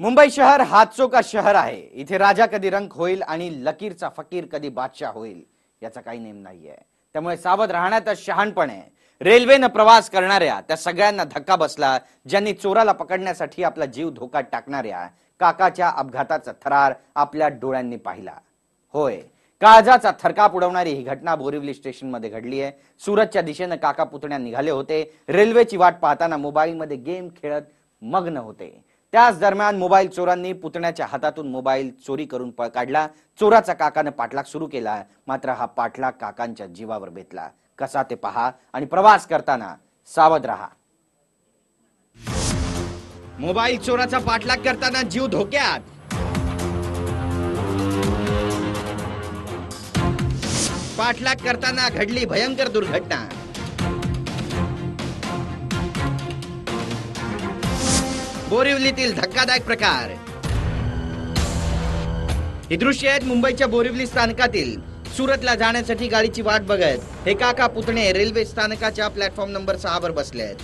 मुंबई शहर हातचो का शहर आहे. इथे राजा कधी रंग होईल आणि लकीरचा फकीर कधी बादशाह होईल याचा काही नेम नाहीये. त्यामुळे सावध राहण्यातच शहाणपण आहे रेल्वेनं प्रवास करणाऱ्या त्या सगळ्यांना धक्का बसला ज्यांनी चोराला पकडण्यासाठी आपला जीव धोक्यात टाकणाऱ्या काकाच्या अपघाताचा थरार आपल्या डोळ्यांनी पाहिला. होय काळजाचा थरकाप उडवणारी ही घटना बोरिवली स्टेशनमध्ये घडली आहे. सुरतच्या दिशेनं काका पुतण्या निघाले होते. रेल्वेची वाट पाहताना मोबाईलमध्ये गेम खेळत मग्न होते. त्याच दरम्यान मोबाईल चोरांनी पुतण्याच्या हातातून मोबाईल चोरी करून पळ काढला. चोराचा काकानं पाठलाग सुरू केला. मात्र हा पाठलाग काकांच्या जीवावर बेतला. कसा ते पहा आणि प्रवास करताना सावध राहा. मोबाईल चोराचा पाठलाग करताना जीव धोक्यात. पाठलाग करताना घडली भयंकर दुर्घटना. बोरिवलीतील धक्कादायक प्रकार. ही दृश्य आहेत मुंबईच्या बोरिवली स्थानकातील. सुरतला जाण्यासाठी गाडीची वाट बघत हे काका पुतणे रेल्वे स्थानकाच्या प्लॅटफॉर्म नंबर सहा वर बसले आहेत.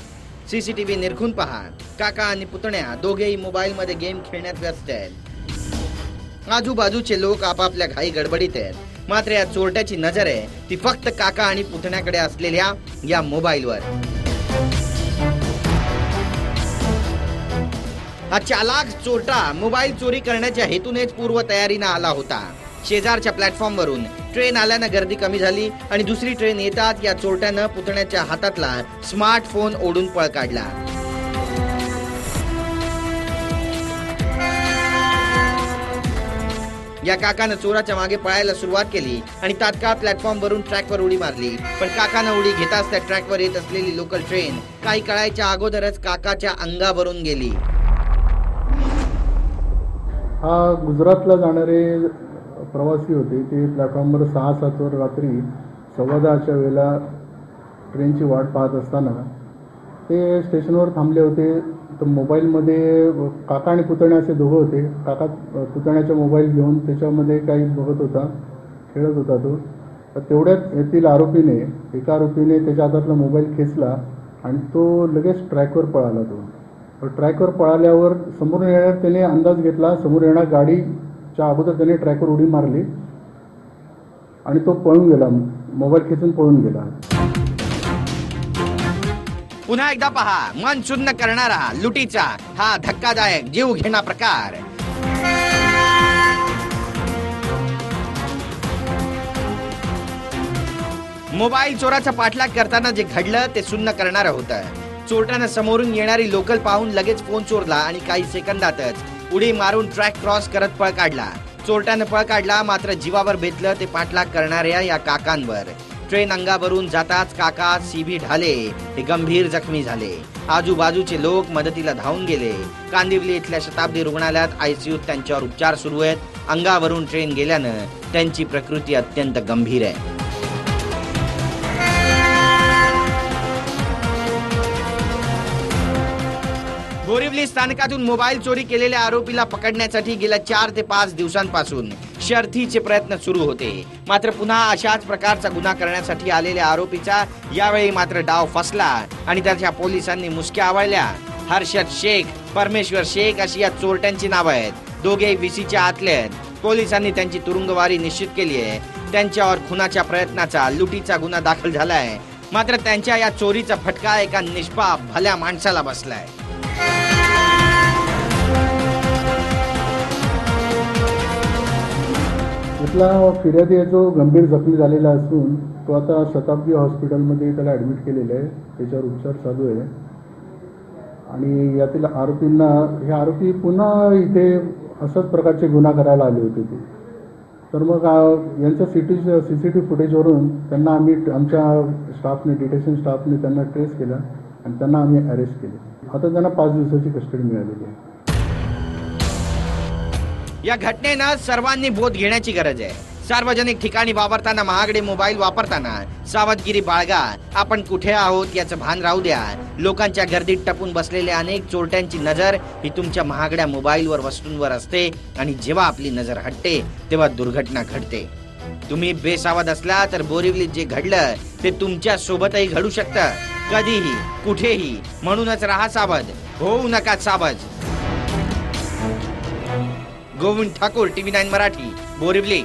सीसीटीव्ही निरखून पहा. काका आणि पुतण्या दोघेही मोबाईल मध्ये गेम खेळण्यात व्यस्त आहेत. आजूबाजूचे लोक आपापल्या घाई गडबडीत आहेत. मात्र या चोरट्याची नजर आहे ती फक्त काका आणि पुतण्याकडे असलेल्या या मोबाईलवर. हा चालाक चोरटा मोबाईल चोरी करण्याच्या हेतूनेच पूर्व तयारीनं आला होता. शेजारच्या प्लॅटफॉर्म वरून ट्रेन आल्यानं गर्दी कमी झाली आणि दुसरी ट्रेन येतात या चोरट्यानं पुतण्याच्या हातातला स्मार्टफोन ओढून पळ काढला. या काकानं चोराच्या मागे पळायला सुरुवात केली आणि तात्काळ प्लॅटफॉर्म वरून ट्रॅकवर उडी मारली. पण काकानं उडी घेताच त्या ट्रॅकवर येत असलेली लोकल ट्रेन काही कळायच्या अगोदरच काकाच्या अंगावरून गेली. हा गुजरातला जाणारे प्रवासी होते. ते प्लॅटफॉर्मवर सहा सातवर रात्री सव्वा दहाच्या वेळेला ट्रेनची वाट पाहत असताना ते स्टेशनवर थांबले होते. तर मोबाईलमध्ये काका आणि पुतण्या असे दोघं होते. काका पुतण्याचा मोबाईल घेऊन त्याच्यामध्ये काही बघत होता खेळत होता तो. तर तेवढ्यात येथील आरोपीने एका आरोपीने त्याच्या हातातला मोबाईल खेचला आणि तो लगेच ट्रॅकवर पळाला तो. ट्रॅकवर पळाल्यावर समोरून येणार त्याने अंदाज घेतला. समोर येणार गाडीच्या अगोदर त्याने ट्रॅकवर उडी मारली. आणि तो पळून गेला. मोबाईल खेचून पळून गेला. पुन्हा एकदा पहा. मन शून्य करणारा लुटीचा हा धक्कादायक जीव घेणा प्रकार. मोबाईल चोराचा पाठलाग करताना जे घडलं ते सुन्न करणारं होतं. चोरट्यानं समोरून येणारी लोकल पाहून लगेच फोन चोरला आणि काही सेकंदातच उडी मारून ट्रॅक क्रॉस करत पळ काढला. चोरट्यानं पळ काढला मात्र जीवावर बेतलं ते पाठलाग करणाऱ्या या काकांवर. ट्रेन अंगावरून जाताच काका सीबी ढाले हे गंभीर जखमी झाले. आजूबाजूचे लोक मदतीला धावून गेले. कांदिवली इथल्या शताब्दी रुग्णालयात आयसीयूत त्यांच्यावर उपचार सुरू आहेत. अंगावरून ट्रेन गेल्यानं त्यांची प्रकृती अत्यंत गंभीर आहे. बोरिवली स्थानकातून मोबाईल चोरी केलेल्या आरोपीला पकडण्यासाठी गेल्या चार ते पाच दिवसांपासून शर्थीचे प्रयत्न सुरू होते. मात्र पुन्हा अशाच प्रकारचा गुन्हा करण्यासाठी आलेल्या आरोपीचा यावेळी मात्र डाव फसला आणि त्याच्या पोलिसांनी मुसक्या आवळल्या. हर्षद शेख परमेश्वर शेख अशी या चोरट्यांची नावं आहेत. दोघे विसीच्या आतले आहेत पोलिसांनी त्यांची तुरुंगवारी निश्चित केली आहे. त्यांच्यावर खुनाच्या प्रयत्नाचा लुटीचा गुन्हा दाखल झालाय. मात्र त्यांच्या या चोरीचा फटका एका निष्पाप भल्या माणसाला बसलाय. इथला फिर्यादी आहे जो गंभीर जखमी झालेला असून तो आता शताब्दी हॉस्पिटलमध्ये त्याला ॲडमिट केलेलं आहे. त्याच्यावर उपचार चालू आहे. आणि यातील आरोपींना हे आरोपी पुन्हा इथे अशाच प्रकारचे गुन्हा करायला आले होते ते. तर मग यांच्या सिटी सी सी टी फुटेजवरून त्यांना आम्ही आमच्या स्टाफने डिटेक्शन स्टाफने त्यांना ट्रेस केला आणि त्यांना आम्ही अरेस्ट केले. आता त्यांना पाच दिवसाची कस्टडी मिळालेली आहे. या घटनेनं सर्वांनी बोध घेण्याची गरज आहे. सार्वजनिक ठिकाणी वापरताना महागडे मोबाईल वापरताना सावधगिरी बाळगा आपण कुठे आहोत याचं भान राहू द्या. लोकांच्या गर्दीत टपून बसलेल्या अनेक चोरट्यांची नजर ही तुमच्या महागड्या मोबाईलवर वस्तूंवर असते आणि जेव्हा आपली नजर हटते तेव्हा दुर्घटना घडते. तुम्ही बेसावध असला तर बोरिवलीत जे घडलं ते तुमच्या सोबतही घडू शकतं. कधीही कुठेही म्हणूनच राहा सावध. होऊ नका सावध. Govind Thakur TV nine Marathi Borivali.